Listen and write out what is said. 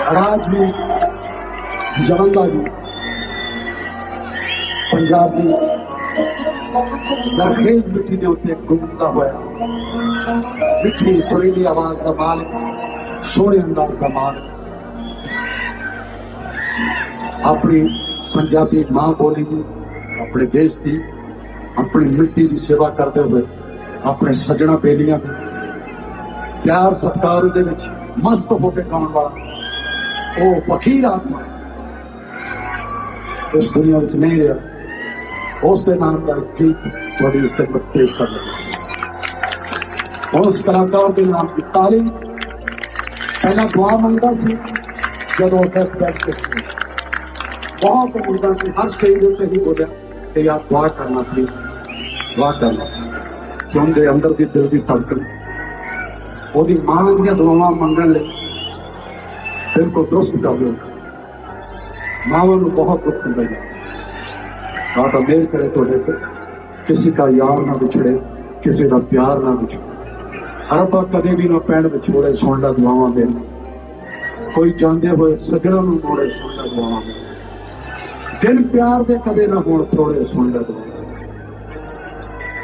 راجپوت پنجاب پنجابی سرخیز مٹی دے ہوتے گونجتا ہویا مٹھی سوریلی آواز دا مالک، سونے انداز دا مالک۔ اپنی پنجابی ماں بولی دی، اپنے دیش دی، اپنی مٹی دی سیوا کرتے ہوئے، اپنے سجنہ پیلیاں دی۔ پیار ستکار دے بچ مست ہو کے گاؤں والا؟ وہ فقیر آدمی اس دنیا میں نہیں رہا اس دن نام کا گیت تھوڑی خدمت پیش کر رہے اور اس کلاکار کے نام کی تعلیم۔ پہلا دعا منگتا سی، جب وہ بیٹھ بیٹھتے سی۔ بہت منگتا سی، ہر سٹیج پہ ہی بولیا کہ یار دعا کرنا پلیز، دعا کرنا۔ کہ دے اندر کی دل دی تھڑکن وہ ماں دیا، دعا منگن لے دل کو درست کر لو۔ ماں بہت دکھ مل رہی آتا میل کرے تو لے کر کسی کا یار نہ بچھڑے، کسی کا پیار نہ بچھڑے۔ ربا کدے بھی نہ پہن بچھوڑے سونا لا دے کوئی جاندے ہوئے سجڑا موڑے سونا لا دے دل پیار دے کدے نہ ہون تھوڑے سن لا دے